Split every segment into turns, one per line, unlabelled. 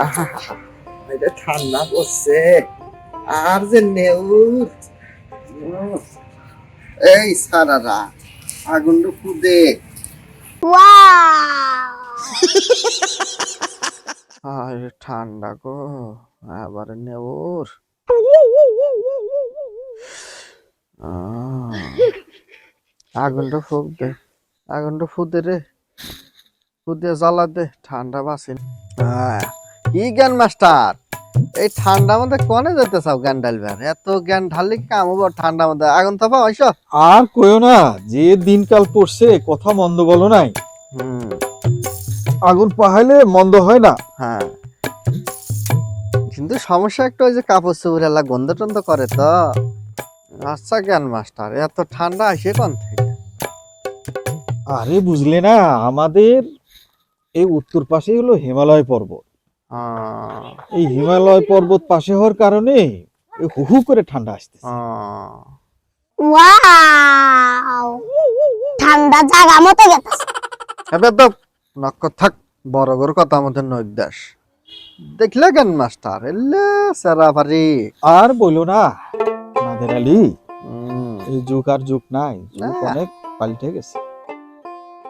আহা, এটা ঠান্ডা পড়ছে। আর যে নেউর। এই সারারা আগুন কুদে আর ঠান্ডা গো আবার নেউর। আগুনটা ফুক দে আগুনটা ফুদে রে। ফুদে জ্বালা দে ঠান্ডা বাসিন। কি জ্ঞান মাস্টার এই ঠান্ডা মধ্যে কনে যেতে চাও জ্ঞান ঢালবার? এত জ্ঞান ঢাললে কাম হব ঠান্ডা মধ্যে। আগুন তো পাইছ
আর কইও না যে দিনকাল পড়ছে কথা মন্দ বলো নাই।
হুম।
আগুন পাহাইলে মন্দ হয় না।
হ্যাঁ। কিন্তু সমস্যা একটা ওই যে কাপড় চোপড় এলা গন্ধ টন্ধ করে তো। আচ্ছা জ্ঞান মাস্টার এত ঠান্ডা আসে কোন থেকে?
আরে বুঝলে না আমাদের এই উত্তর পাশে হলো হিমালয় পর্বত। এই হিমালয় পর্বত পাশে হওয়ার কারণে এই হু হু করে ঠান্ডা আসতেছে।
আহ।
ওয়াও! ঠান্ডা জায়গা মতো গেছে
এবার তো নক্ক থাক বড় গরু কথা মধ্যে নৈদাস দেখলে জ্ঞান মাস্টার? এলে সেরা পারি।
আর বইলো না নাদের আলী। এই যুগ আর যুগ নাই যুগ
না।
অনেক পাল্টে গেছে।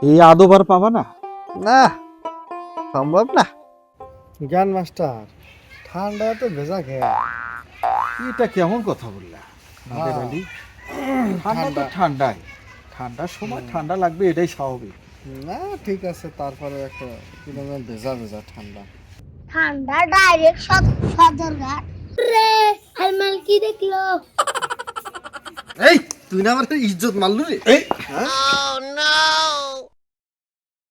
এই আদব আর পাবা না।
না সম্ভব না। জ্ঞান মাস্টার ঠান্ডা তো ভেজা খেয়ে।
এটা কেমন কথা বললা? আলী ঠান্ডা তো ঠান্ডাই। ঠান্ডার সময় ঠান্ডা লাগবে এটাই স্বাভাবিক।
না ঠিক আছে তারপরে একটা কীরকম ভেজা ভেজা ঠান্ডা।
ঠান্ডা ডাইরেক্ট সদরঘাট রে হেলমেট কি দেখল?
এই তুই না আমার ইজ্জত মারলু রে
এই
হ্যাঁ?